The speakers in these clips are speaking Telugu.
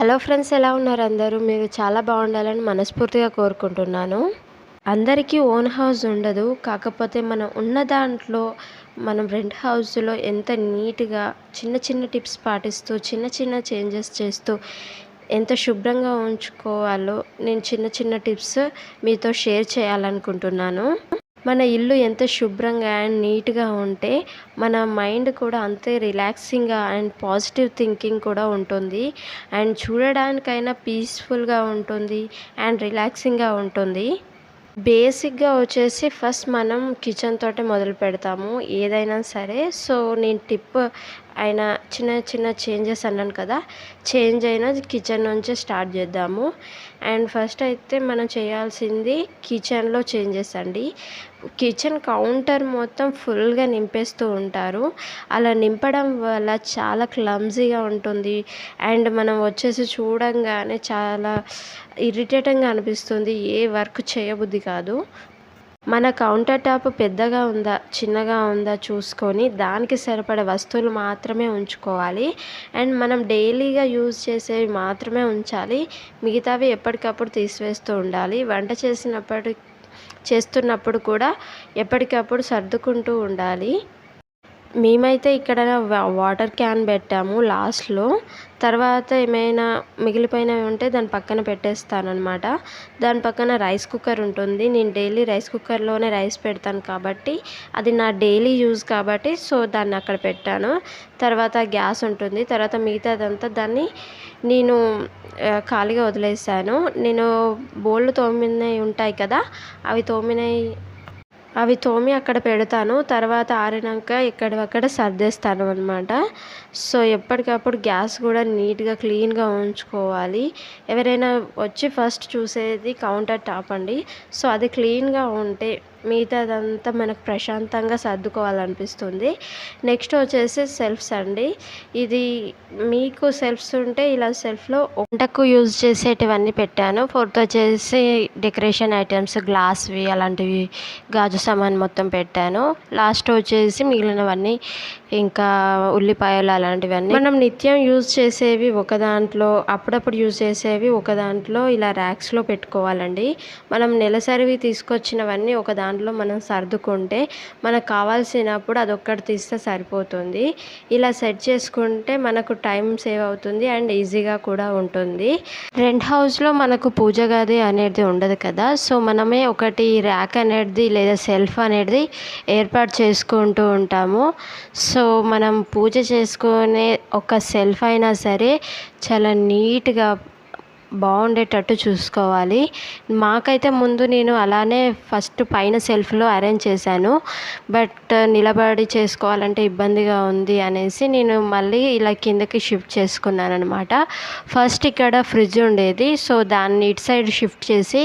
హలో ఫ్రెండ్స్ ఎలా ఉన్నారు అందరూ? మీరు చాలా బాగుండాలని మనస్ఫూర్తిగా కోరుకుంటున్నాను. అందరికీ ఓన్ హౌస్ ఉండదు. కాకపోతే మనం ఉన్న దాంట్లో మనం రెంట్ హౌస్లో ఎంత నీట్గా చిన్న చిన్న టిప్స్ పాటిస్తూ చిన్న చిన్న చేంజెస్ చేస్తూ ఎంత శుభ్రంగా ఉంచుకోవాలో నేను చిన్న చిన్న టిప్స్ మీతో షేర్ చేయాలనుకుంటున్నాను. మన ఇల్లు ఎంత శుభ్రంగా అండ్ నీట్గా ఉంటే మన మైండ్ కూడా అంతే రిలాక్సింగ్గా అండ్ పాజిటివ్ థింకింగ్ కూడా ఉంటుంది. అండ్ చూడడానికైనా పీస్ఫుల్గా ఉంటుంది అండ్ రిలాక్సింగ్గా ఉంటుంది. బేసిక్గా వచ్చేసి ఫస్ట్ మనం కిచెన్ తోటే మొదలు పెడతాము ఏదైనా సరే. సో నేను టిప్ ఆయన చిన్న చిన్న చేంజెస్ అన్నాను కదా చేంజ్ అయినా కిచెన్ నుంచే స్టార్ట్ చేద్దాము. అండ్ ఫస్ట్ అయితే మనం చేయాల్సింది కిచెన్లో చేంజెస్ అండి. కిచెన్ కౌంటర్ మొత్తం ఫుల్గా నింపేస్తూ ఉంటారు. అలా నింపడం వల్ల చాలా క్లమ్జీగా ఉంటుంది. అండ్ మనం వచ్చేసి చూడంగానే చాలా ఇరిటేటింగ్గా అనిపిస్తుంది. ఏ వర్క్ చేయబుద్ధి కాదు. మన కౌంటర్ టాప్ పెద్దగా ఉందా చిన్నగా ఉందా చూసుకొని దానికి సరిపడే వస్తువులు మాత్రమే ఉంచుకోవాలి. అండ్ మనం డైలీగా యూజ్ చేసేవి మాత్రమే ఉంచాలి. మిగతావి ఎప్పటికప్పుడు తీసివేస్తూ ఉండాలి. వంట చేసినప్పటి చేస్తున్నప్పుడు కూడా ఎప్పటికప్పుడు సర్దుకుంటూ ఉండాలి. మేమైతే ఇక్కడ వాటర్ క్యాన్ పెట్టాము లాస్ట్లో. తర్వాత ఏమైనా మిగిలిపోయినవి ఉంటే దాని పక్కన పెట్టేస్తాను అనమాట దాని పక్కన రైస్ కుక్కర్ ఉంటుంది. నేను డైలీ రైస్ కుక్కర్లోనే రైస్ పెడతాను కాబట్టి అది నా డైలీ యూజ్ కాబట్టి సో దాన్ని అక్కడ పెట్టాను. తర్వాత గ్యాస్ ఉంటుంది. తర్వాత మిగతాదంతా దాన్ని నేను ఖాళీగా వదిలేసాను. నేను బోళ్ళు తోమినవి ఉంటాయి కదా అవి తోమినవి అవి తోమి అక్కడ పెడతాను. తర్వాత ఆరినాక ఎక్కడక్కడ సర్దేస్తాను అనమాట సో ఎప్పటికప్పుడు గ్యాస్ కూడా నీట్గా క్లీన్గా ఉంచుకోవాలి. ఎవరైనా వచ్చి ఫస్ట్ చూసేది కౌంటర్ టాప్ అండి. సో అది క్లీన్గా ఉంటే మిగతాదంతా మనకు ప్రశాంతంగా సర్దుకోవాలనిపిస్తుంది. నెక్స్ట్ వచ్చేసి సెల్ఫ్స్ అండి. ఇది మీకు సెల్ఫ్స్ ఉంటే ఇలా సెల్ఫ్లో వంటకు యూజ్ చేసేటివన్నీ పెట్టాను. ఫోర్త్ వచ్చేసి డెకరేషన్ ఐటమ్స్ గ్లాస్వి అలాంటివి గాజు సామాన్ మొత్తం పెట్టాను. లాస్ట్ వచ్చేసి మిగిలినవన్నీ ఇంకా ఉల్లిపాయలు అలాంటివన్నీ. మనం నిత్యం యూజ్ చేసేవి ఒక దాంట్లో అప్పుడప్పుడు యూజ్ చేసేవి ఒక దాంట్లో ఇలా ర్యాక్స్లో పెట్టుకోవాలండి. మనం నెలసరివి తీసుకొచ్చినవన్నీ ఒక దాంట్లో మనం సర్దుకుంటే మనకు కావాల్సినప్పుడు అదొక్కటి తీస్తే సరిపోతుంది. ఇలా సెట్ చేసుకుంటే మనకు టైం సేవ్ అవుతుంది అండ్ ఈజీగా కూడా ఉంటుంది. రెంట్ హౌస్లో మనకు పూజ గది అనేది ఉండదు కదా సో మనమే ఒకటి ర్యాక్ అనేది లేదా సెల్ఫ్ అనేది ఏర్పాటు చేసుకుంటూ ఉంటాము. సో సో మనం పూజ చేసుకునే ఒక సెల్ఫ్ అయినా సరే చాలా నీట్గా బాగుండేటట్టు చూసుకోవాలి. మాకైతే ముందు నేను అలానే ఫస్ట్ పైన సెల్ఫ్లో అరేంజ్ చేశాను. బట్ నిలబడి చేసుకోవాలంటే ఇబ్బందిగా ఉంది అనేసి నేను మళ్ళీ ఇలా కిందకి షిఫ్ట్ చేసుకున్నాను అనమాట ఫస్ట్ ఇక్కడ ఫ్రిడ్జ్ ఉండేది. సో దాన్ని ఇటు సైడ్ షిఫ్ట్ చేసి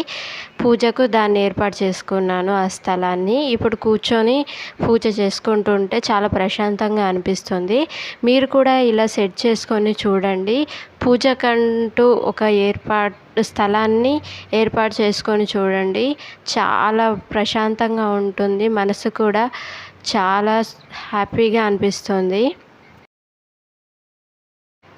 పూజకు దాన్ని ఏర్పాటు చేసుకున్నాను ఆ స్థలాన్ని. ఇప్పుడు కూర్చొని పూజ చేసుకుంటుంటే చాలా ప్రశాంతంగా అనిపిస్తుంది. మీరు కూడా ఇలా సెట్ చేసుకొని చూడండి. పూజకంటూ ఒక ఏర్పాటు స్థలాన్ని ఏర్పాటు చేసుకొని చూడండి. చాలా ప్రశాంతంగా ఉంటుంది. మనసు కూడా చాలా హ్యాపీగా అనిపిస్తుంది.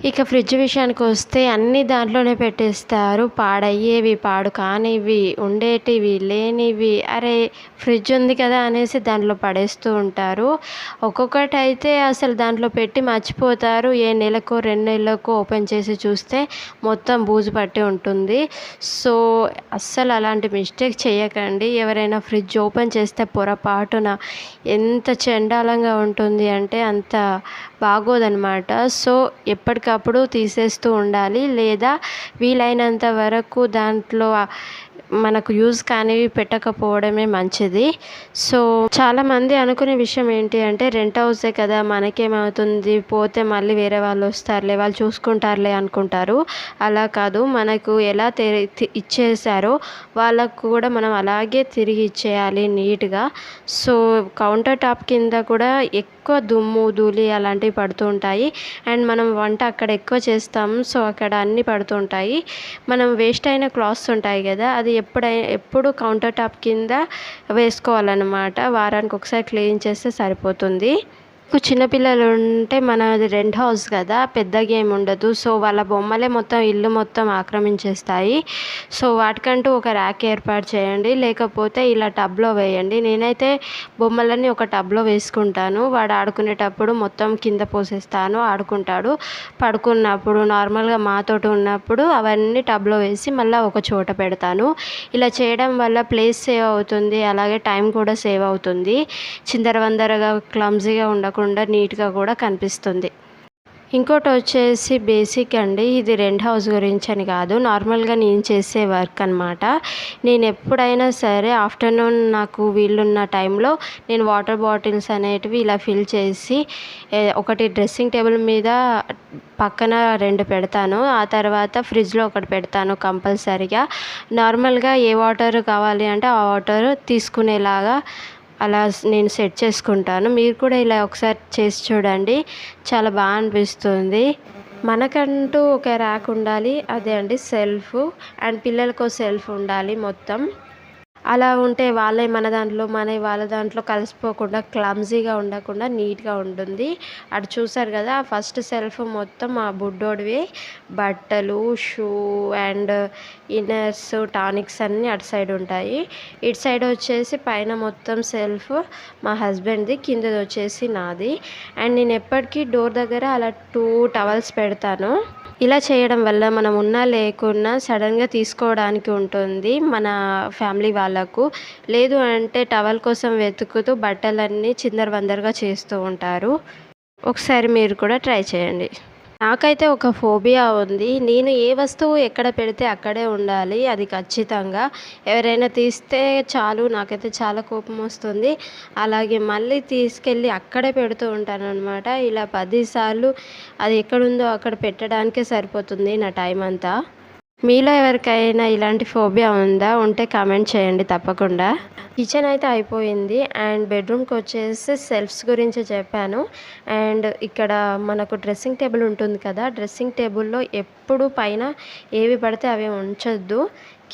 ఇక ఫ్రిడ్జ్ విషయానికి వస్తే అన్నీ దాంట్లోనే పెట్టేస్తారు. పాడయ్యేవి పాడు కానివి ఉండేటివి లేనివి అరే ఫ్రిడ్జ్ ఉంది కదా అనేసి దాంట్లో పడేస్తూ ఉంటారు. ఒక్కొక్కటి అయితే అసలు దాంట్లో పెట్టి మర్చిపోతారు. ఏ నెలకో రెండు నెలలకో ఓపెన్ చేసి చూస్తే మొత్తం బూజు పట్టి ఉంటుంది. సో అస్సలు అలాంటి మిస్టేక్ చేయకండి. ఎవరైనా ఫ్రిడ్జ్ ఓపెన్ చేస్తే పొరపాటున ఎంత చండాలంగా ఉంటుంది అంటే అంత బాగోదన్నమాట. సో ఎప్పటికీ ఎప్పటికప్పుడు తీసేస్తూ ఉండాలి లేదా వీలైనంత వరకు దాంట్లో మనకు యూజ్ కానివి పెట్టకపోవడమే మంచిది. సో చాలామంది అనుకునే విషయం ఏంటి అంటే రెంట్ హౌసే కదా మనకేమవుతుంది? పోతే మళ్ళీ వేరే వాళ్ళు వస్తారులే వాళ్ళు చూసుకుంటారులే అనుకుంటారు. అలా కాదు. మనకు ఎలా ఇచ్చేసారో వాళ్ళకు కూడా మనం అలాగే తిరిగి ఇచ్చేయాలి నీట్గా. సో కౌంటర్ టాప్ కింద కూడా ఎక్కువ దుమ్ము ధూళి అలాంటివి పడుతూ ఉంటాయి. అండ్ మనం వంట అక్కడ ఎక్కువ చేస్తాము సో అక్కడ అన్నీ పడుతుంటాయి మనం వేస్ట్ అయిన క్లాత్స్ ఉంటాయి కదా అది ఎప్పుడై ఎప్పుడు కౌంటర్ టాప్ కింద వేసుకోవాలన్నమాట. వారానికి ఒకసారి క్లీన్ చేస్తే సరిపోతుంది. చిన్నపిల్లలు ఉంటే మనది రెంట్ హౌస్ కదా పెద్దగా ఏమి ఉండదు. సో వాళ్ళ బొమ్మలే మొత్తం ఇల్లు మొత్తం ఆక్రమించేస్తాయి. సో వాటికంటూ ఒక ర్యాక్ ఏర్పాటు చేయండి. లేకపోతే ఇలా టబ్లో వేయండి. నేనైతే బొమ్మలన్నీ ఒక టబ్లో వేసుకుంటాను. వాడు ఆడుకునేటప్పుడు మొత్తం కింద పోసేస్తాను ఆడుకుంటాడు. పడుకున్నప్పుడు నార్మల్గా మాతోటి ఉన్నప్పుడు అవన్నీ టబ్లో వేసి మళ్ళీ ఒక చోట పెడతాను. ఇలా చేయడం వల్ల ప్లేస్ సేవ్ అవుతుంది. అలాగే టైం కూడా సేవ్ అవుతుంది. చిందరవందరగా క్లమ్జీగా ఉండకుండా నీట్గా కూడా కనిపిస్తుంది. ఇంకోటి వచ్చేసి బేసిక్ అండి ఇది రెంట్ హౌస్ గురించి అని కాదు. నార్మల్గా నేను చేసే వర్క్ అనమాట నేను ఎప్పుడైనా సరే ఆఫ్టర్నూన్ నాకు వీలున్న టైంలో నేను వాటర్ బాటిల్స్ అనేటివి ఇలా ఫిల్ చేసి ఒకటి డ్రెస్సింగ్ టేబుల్ మీద పక్కన రెండు పెడతాను. ఆ తర్వాత ఫ్రిడ్జ్లో ఒకటి పెడతాను కంపల్సరిగా. నార్మల్గా ఏ వాటర్ కావాలి అంటే ఆ వాటర్ తీసుకునేలాగా అలా నేను సెట్ చేసుకుంటాను. మీరు కూడా ఇలా ఒకసారి చేసి చూడండి. చాలా బాగా అనిపిస్తుంది. మనకంటూ ఒక ర్యాక్ ఉండాలి. అదే అండి సెల్ఫ్. అండ్ పిల్లలకు సెల్ఫ్ ఉండాలి మొత్తం. అలా ఉంటే వాళ్ళే మన దాంట్లో మన వాళ్ళ దాంట్లో కలిసిపోకుండా క్లమ్జీగా ఉండకుండా నీట్గా ఉంటుంది. అటు చూసారు కదా ఫస్ట్ సెల్ఫ్ మొత్తం ఆ బుడ్డోడివి. బట్టలు షూ అండ్ ఇన్నర్స్ టానిక్స్ అన్నీ అటు సైడ్ ఉంటాయి. ఇటు సైడ్ వచ్చేసి పైన మొత్తం సెల్ఫ్ మా హస్బెండ్ది కిందది వచ్చేసి నాది. అండ్ నేను ఎప్పటికీ డోర్ దగ్గర అలా టూ టవల్స్ పెడతాను. ఇలా చేయడం వల్ల మనం ఉన్నా లేకున్నా సడన్గా తీసుకోవడానికి ఉంటుంది మన ఫ్యామిలీ వాళ్ళకు. లేదు అంటే టవల్ కోసం వెతుకుతూ బట్టలన్నీ చిందరవందరగా చేస్తూ ఉంటారు. ఒకసారి మీరు కూడా ట్రై చేయండి. నాకైతే ఒక ఫోబియా ఉంది. నేను ఏ వస్తువు ఎక్కడ పెడితే అక్కడే ఉండాలి అది ఖచ్చితంగా. ఎవరైనా తీస్తే చాలు నాకైతే చాలా కోపం వస్తుంది. అలాగే మళ్ళీ తీసుకెళ్ళి అక్కడే పెడుతూ ఉంటాను అనమాట ఇలా పదిసార్లు అది ఎక్కడుందో అక్కడ పెట్టడానికే సరిపోతుంది నా టైం అంతా మీలో ఎవరికైనా ఇలాంటి ఫోబియా ఉందా? ఉంటే కామెంట్ చేయండి తప్పకుండా. కిచెన్ అయితే అయిపోయింది అండ్ బెడ్రూమ్కి వచ్చేసి సెల్ఫ్స్ గురించి చెప్పాను. అండ్ ఇక్కడ మనకు డ్రెస్సింగ్ టేబుల్ ఉంటుంది కదా డ్రెస్సింగ్ టేబుల్లో ఎప్పుడు పైన ఏవి పడితే అవి ఉంచొద్దు.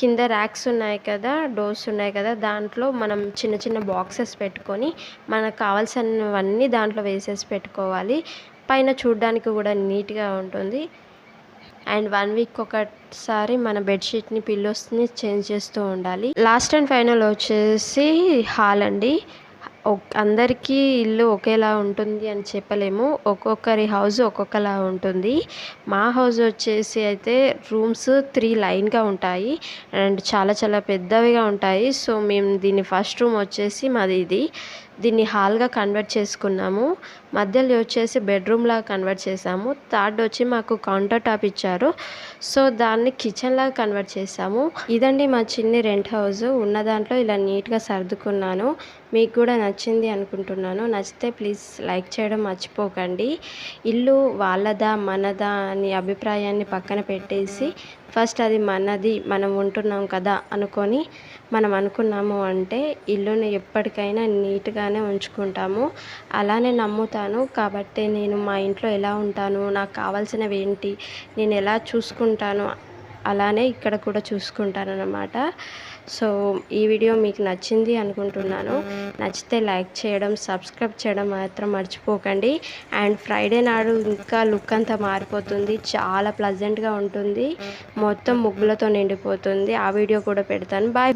కింద ర్యాక్స్ ఉన్నాయి కదా డోర్స్ ఉన్నాయి కదా దాంట్లో మనం చిన్న చిన్న బాక్సెస్ పెట్టుకొని మనకు కావాల్సినవన్నీ దాంట్లో వేసేసి పెట్టుకోవాలి. పైన చూడడానికి కూడా నీట్గా ఉంటుంది. అండ్ వన్ వీక్ ఒకసారి మన బెడ్షీట్ని పిల్లోస్ని చేంజ్ చేస్తూ ఉండాలి. లాస్ట్ అండ్ ఫైనల్ వచ్చేసి హాల్ అండి. అందరికీ ఇల్లు ఒకేలా ఉంటుంది అని చెప్పలేము. ఒక్కొక్కరి హౌస్ ఒక్కొక్కలా ఉంటుంది. మా హౌస్ వచ్చేసి అయితే రూమ్స్ త్రీ లైన్గా ఉంటాయి. అండ్ చాలా చాలా పెద్దవిగా ఉంటాయి. సో మేము దీన్ని ఫస్ట్ రూమ్ వచ్చేసి మాది ఇది. దీన్ని హాల్గా కన్వర్ట్ చేసుకున్నాము. మధ్యలో వచ్చేసి బెడ్రూమ్లాగా కన్వర్ట్ చేసాము థర్డ్ వచ్చి మాకు కౌంటర్ టాప్ ఇచ్చారు. సో దాన్ని కిచెన్లాగా కన్వర్ట్ చేసాము ఇదండి మా చిన్ని రెంట్ హౌస్. ఉన్న దాంట్లో ఇలా నీట్గా సర్దుకున్నాను. మీకు కూడా నచ్చింది అనుకుంటున్నాను. నచ్చితే ప్లీజ్ లైక్ చేయడం మర్చిపోకండి. ఇల్లు వాళ్ళదా మనదా అని అభిప్రాయాన్ని పక్కన పెట్టేసి ఫస్ట్ అది మనది మనం ఉంటున్నాం కదా అనుకొని మనం అనుకున్నాము అంటే ఇల్లుని ఎప్పటికైనా నీట్గానే ఉంచుకుంటాము. అలానే నమ్ముతాను. కాబట్టి నేను మా ఇంట్లో ఎలా ఉంటాను నాకు కావాల్సినవి ఏంటి నేను ఎలా చూసుకుంటాను అలానే ఇక్కడ కూడా చూసుకుంటాను అన్నమాట సో ఈ వీడియో మీకు నచ్చింది అనుకుంటున్నాను. నచ్చితే లైక్ చేయడం సబ్స్క్రైబ్ చేయడం మాత్రం మర్చిపోకండి. అండ్ ఫ్రైడే నాడు ఇంకా లుక్ అంతా మారిపోతుంది. చాలా ప్లజెంట్గా ఉంటుంది. మొత్తం ముగ్గులతో నిండిపోతుంది. ఆ వీడియో కూడా పెడతాను. బాయ్.